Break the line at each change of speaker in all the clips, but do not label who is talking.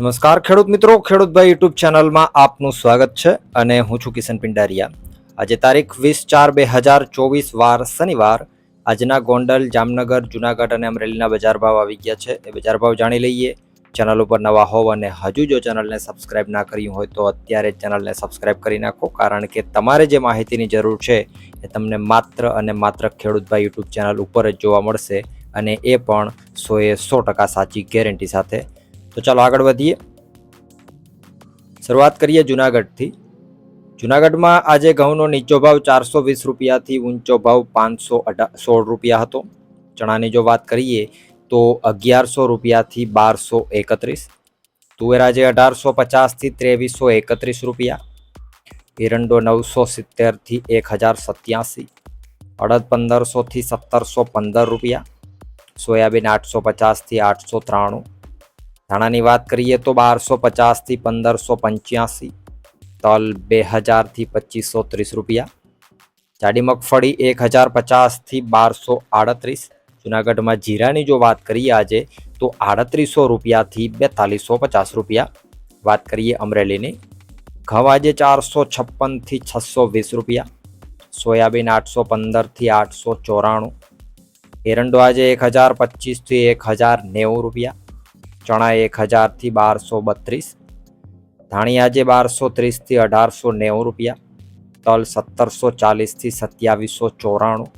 નમસ્કાર, ખેડૂત મિત્રો. ખેડૂતભાઈ યુટ્યુબ ચેનલમાં આપનું સ્વાગત છે અને હું છું કિશન પિંડારિયા. આજે તારીખ વીસ ચાર બે હજાર ચોવીસ વાર શનિવાર. આજના ગોંડલ, જામનગર, જુનાગઢ અને અમરેલીના બજાર ભાવ આવી ગયા છે. એ બજાર ભાવ જાણી લઈએ. ચેનલ ઉપર નવા હોવ અને હજુ જો ચેનલને સબસ્ક્રાઇબ ના કર્યું હોય તો અત્યારે ચેનલને સબસ્ક્રાઇબ કરી નાખો, કારણ કે તમારે જે માહિતીની જરૂર છે એ તમને માત્ર અને માત્ર ખેડૂતભાઈ યુટ્યુબ ચેનલ ઉપર જ જોવા મળશે અને એ પણ સોએ સો ટકા સાચી ગેરંટી સાથે. તો ચાલો આગળ વધીએ. શરૂઆત કરીએ જુનાગઢથી. જુનાગઢમાં આજે ઘઉંનો નીચો ભાવ ચારસો વીસ રૂપિયાથી ઊંચો ભાવ પાંચસો અઢા સોળ રૂપિયા હતો. ચણાની જો વાત કરીએ તો અગિયારસો રૂપિયાથી બારસો એકત્રીસ. તુવેર આજે અઢારસો પચાસથી ત્રેવીસો એકત્રીસ રૂપિયા. એરંડો નવસો સિત્તેરથી એક હજાર સત્યાસી. અડદ પંદરસોથી સત્તરસો પંદર રૂપિયા. સોયાબીન આઠસો પચાસથી આઠસો ત્રાણું. ધાણાની વાત કરીએ તો બારસો પચાસથી પંદરસો પંચ્યાસી, તલ બે હજારથી પચીસો ત્રીસ રૂપિયા. જાડી મગફળી એક હજાર પચાસથી બારસો આડત્રીસ. જુનાગઢમાં જીરાની જો વાત કરીએ આજે, તો આડત્રીસો રૂપિયાથી બેતાલીસો પચાસ રૂપિયા. વાત કરીએ અમરેલીની. ઘઉં આજે ચારસો છપ્પનથી છસો વીસ રૂપિયા. સોયાબીન આઠસો પંદરથી આઠસો ચોરાણું. એરંડો આજે એક હજાર પચીસથી એક હજાર નેવું રૂપિયા. ચણા એક હજારથી બારસો બત્રીસ ધાણી આજે બારસો ત્રીસથી અઢારસો નેવું રૂપિયા, તલ સત્તરસો ચાલીસથી સત્યાવીસો ચોરાણું,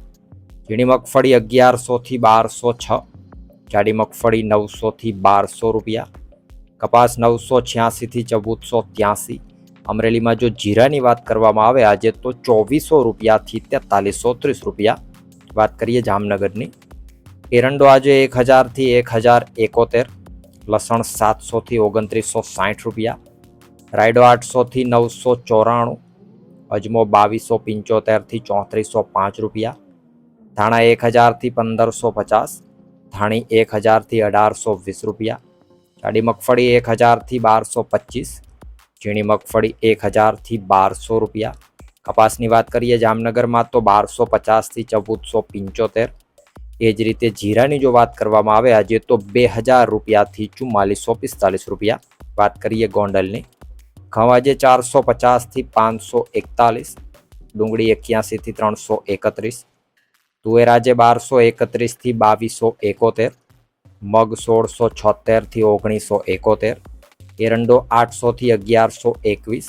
ઝીણી મગફળી અગિયારસોથી બારસો છ, જાડી મગફળી નવસોથી બારસો રૂપિયા, કપાસ નવસો છ્યાસીથી ચૌદસો ત્યાંસી. અમરેલીમાં જો જીરાની વાત કરવામાં આવે, આજે તો ચોવીસો રૂપિયાથી તેતાલીસો ત્રીસ રૂપિયા. વાત કરીએ જામનગરની. એરંડો આજે એક હજારથી એક હજાર એકોતેર લસણ સાતસોથી ઓગણત્રીસો સાઠ રૂપિયા, રાયડો આઠસોથી નવસો ચોરાણું, અજમો બાવીસો પંચોતેરથી ચોત્રીસો પાંચ રૂપિયા, ધાણા એક હજારથી પંદરસો પચાસ, ધાણી એક હજારથી અઢારસો વીસ રૂપિયા, જાડી મગફળી એક હજારથી બારસો પચીસ, ઝીણી મગફળી એક હજારથી બારસો રૂપિયા. કપાસની વાત કરીએ, જામનગરમાં તો બારસો પચાસથી ચૌદસો પંચોતેર એ જ રીતે જીરાની જો વાત કરવામાં આવે આજે તો બે હજાર રૂપિયાથી ચુમ્માલીસો પિસ્તાલીસ રૂપિયા વાત કરીએ ગોંડલની. ઘઉં આજે ચારસો પચાસથી પાંચસો એકતાલીસ, ડુંગળી એક્યાસીથી ત્રણસો એકત્રીસ, તુવેર આજે બારસો એકત્રીસથી બાવીસો એકોતેર, મગ સોળસો છોતેરથી ઓગણીસો એકોતેર, એરંડો આઠસોથી અગિયારસો એકવીસ,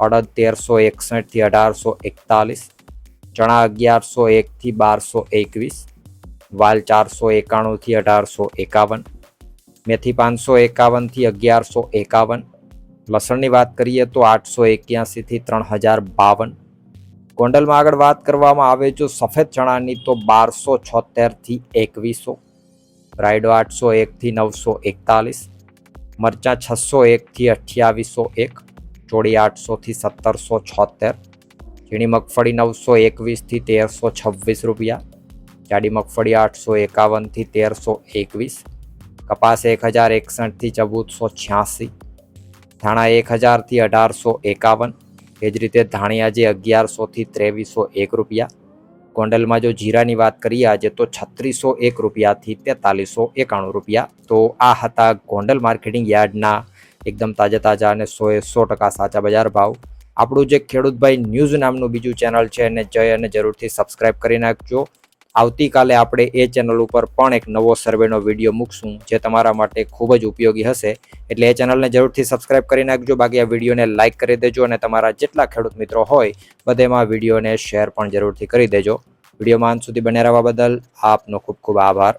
અડદ તેરસો એકસઠથી અઢારસો એકતાલીસ, ચણા અગિયારસો એકથી બારસો એકવીસ વાલ ચારસો એકાણુંથી અઢારસો એકાવન, મેથી પાંચસો એકાવનથી અગિયારસો એકાવન, લસણની વાત કરીએ તો આઠસો એક્યાસીથી ત્રણ હજાર બાવન. ગોંડલમાં આગળ વાત કરવામાં આવે જો સફેદ ચણાની તો બારસો છોતેરથી એકવીસો, રાયડો આઠસો એકથી નવસો એકતાલીસ, મરચાં છસો એકથી અઠ્યાવીસો એક, ચોળી આઠસોથી સત્તરસો છોતેર, ઝીણી મગફળી નવસો એકવીસથી તેરસો છવ્વીસ રૂપિયા જાડી મગફળી આઠસો એકાવનથી તેરસો એકવીસ, કપાસ એક હજાર એકસઠથી ચૌદસો છ્યાસી, ધાણા એક હજારથી અઢારસો એકાવન, એ જ રીતે ધાણિયા જે અગિયારસોથી ત્રેવીસો એક રૂપિયા. ગોંડલમાં જો જીરાની વાત કરીએ આજે તો છત્રીસો એક રૂપિયાથી તેતાલીસો એકાણું રૂપિયા. તો આ હતા ગોંડલ માર્કેટિંગ યાર્ડના એકદમ તાજા તાજા અને સોએ સો ટકા સાચા બજાર ભાવ. આપણું જે ખેડૂતભાઈ ન્યૂઝ નામનું બીજું ચેનલ છે એને જઈ અને જરૂરથી સબસ્ક્રાઇબ કરી નાખજો. આવતીકાલે આપણે એ ચેનલ ઉપર પણ એક નવો સર્વેનો વીડિયો મૂકશું, જે તમારા માટે ખૂબ જ ઉપયોગી હશે. એટલે એ ચેનલને જરૂરથી સબસ્ક્રાઇબ કરી નાખજો, બાકી આ વિડીયોને લાઇક કરી દેજો અને તમારા જેટલા ખેડૂત મિત્રો હોય, બધેમાં વિડીયોને શેર પણ જરૂરથી કરી દેજો. વિડીયોમાં અંત સુધી બને રહેવા બદલ આપનો ખૂબ ખૂબ આભાર.